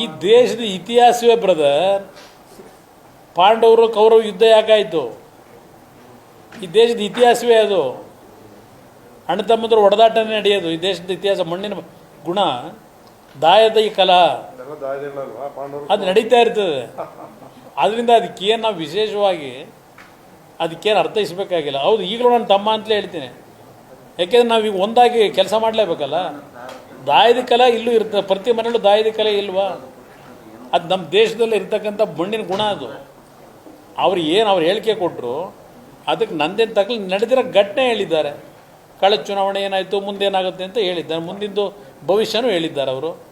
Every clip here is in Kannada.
ಈ ದೇಶದ ಇತಿಹಾಸವೇ ಬ್ರದರ್ ಪಾಂಡವರು ಕೌರವ ಯುದ್ಧ ಯಾಕಾಯಿತು? ಈ ದೇಶದ ಇತಿಹಾಸವೇ ಅದು. ಅಣ್ಣ ತಮ್ಮದ್ರ ಒಡೆದಾಟನೇ ನಡೆಯೋದು. ಈ ದೇಶದ ಇತಿಹಾಸ ಮಣ್ಣಿನ ಗುಣ ದಾಯದ ಈ ಕಲಾ ಅದು ನಡೀತಾ ಇರ್ತದೆ. ಅದರಿಂದ ಅದಕ್ಕೇನು ನಾವು ವಿಶೇಷವಾಗಿ ಅದಕ್ಕೇನು ಅರ್ಥೈಸಬೇಕಾಗಿಲ್ಲ. ಹೌದು ಈಗಲೂ ನಾನು ತಮ್ಮ ಅಂತಲೇ ಹೇಳ್ತೀನಿ. ಯಾಕೆಂದ್ರೆ ನಾವೀಗ ಒಂದಾಗಿ ಕೆಲಸ ಮಾಡಲೇಬೇಕಲ್ಲ? ದಾಯದ ಕಲೆ ಇಲ್ಲೂ ಇರ್ತದೆ ಪ್ರತಿ ಮನೆಯಲ್ಲೂ ದಾಯದ ಕಲೆ ಇಲ್ವಾ? ಅದು ನಮ್ಮ ದೇಶದಲ್ಲಿ ಇರ್ತಕ್ಕಂಥ ಮಣ್ಣಿನ ಗುಣ ಅದು. ಅವ್ರು ಏನು ಅವ್ರು ಹೇಳಿಕೆ ಕೊಟ್ಟರು ಅದಕ್ಕೆ ನಂದೇನು ತಕ್ಕಲಿ ನಡೆದಿರೋ ಘಟನೆ ಹೇಳಿದ್ದಾರೆ. ಕಳೆದ ಚುನಾವಣೆ ಏನಾಯಿತು ಮುಂದೇನಾಗುತ್ತೆ ಅಂತ ಹೇಳಿದ್ದಾರೆ. ಮುಂದಿಂದು ಭವಿಷ್ಯನೂ ಹೇಳಿದ್ದಾರೆ ಅವರು.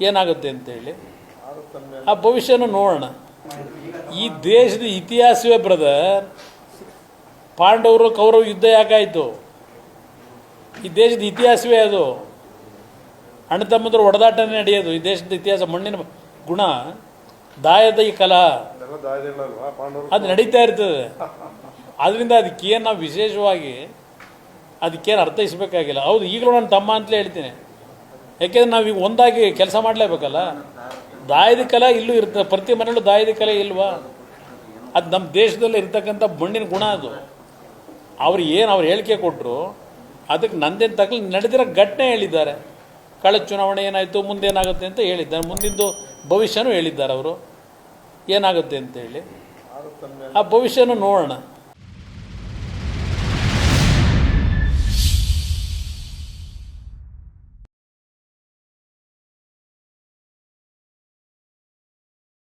ಏನಾಗುತ್ತೆ ಅಂತೇಳಿ ಆ ಭವಿಷ್ಯನೂ ನೋಡೋಣ. ಈ ದೇಶದ ಇತಿಹಾಸವೇ ಬ್ರದರ್, ಪಾಂಡವರು ಕೌರವ ಯುದ್ಧ ಯಾಕಾಯಿತು? ಈ ದೇಶದ ಇತಿಹಾಸವೇ ಅದು. ಅಣ್ಣ ತಮ್ಮಂದ್ರೆ ಒಡೆದಾಟನೇ ನಡೆಯೋದು. ಈ ದೇಶದ ಇತಿಹಾಸ ಮಣ್ಣಿನ ಗುಣ ದಾಯದ ಈ ಕಲಾ ಅದು ನಡೀತಾ ಇರ್ತದೆ. ಅದರಿಂದ ಅದಕ್ಕೇನು ನಾವು ವಿಶೇಷವಾಗಿ ಅದಕ್ಕೇನು ಅರ್ಥೈಸಬೇಕಾಗಿಲ್ಲ. ಹೌದು ಈಗಲೂ ನಾನು ತಮ್ಮ ಅಂತಲೇ ಹೇಳ್ತೀನಿ. ಯಾಕೆಂದ್ರೆ ಈಗ ಒಂದಾಗಿ ಕೆಲಸ ಮಾಡಲೇಬೇಕಲ್ಲ? ದಾಯದ ಕಲೆ ಇಲ್ಲೂ ಇರ್ತದೆ. ಪ್ರತಿ ಮನೆಯಲ್ಲೂ ದಾಯದ ಕಲೆ ಇಲ್ವಾ? ಅದು ನಮ್ಮ ದೇಶದಲ್ಲಿ ಇರ್ತಕ್ಕಂಥ ಮಣ್ಣಿನ ಗುಣ ಅದು. ಅವ್ರು ಏನು ಅವ್ರು ಹೇಳಿಕೆ ಕೊಟ್ಟರು ಅದಕ್ಕೆ ನಂದೇನು ತಕ್ಕಲಿ ನಡೆದಿರೋ ಘಟನೆ ಹೇಳಿದ್ದಾರೆ. ಕಳೆದ ಚುನಾವಣೆ ಏನಾಯಿತು ಮುಂದೇನಾಗುತ್ತೆ ಅಂತ ಹೇಳಿದ್ದಾರೆ. ಮುಂದಿದ್ದು ಭವಿಷ್ಯನೂ ಹೇಳಿದ್ದಾರೆ ಅವರು. ಏನಾಗುತ್ತೆ ಅಂತೇಳಿ ಆ ಭವಿಷ್ಯನೂ ನೋಡೋಣ.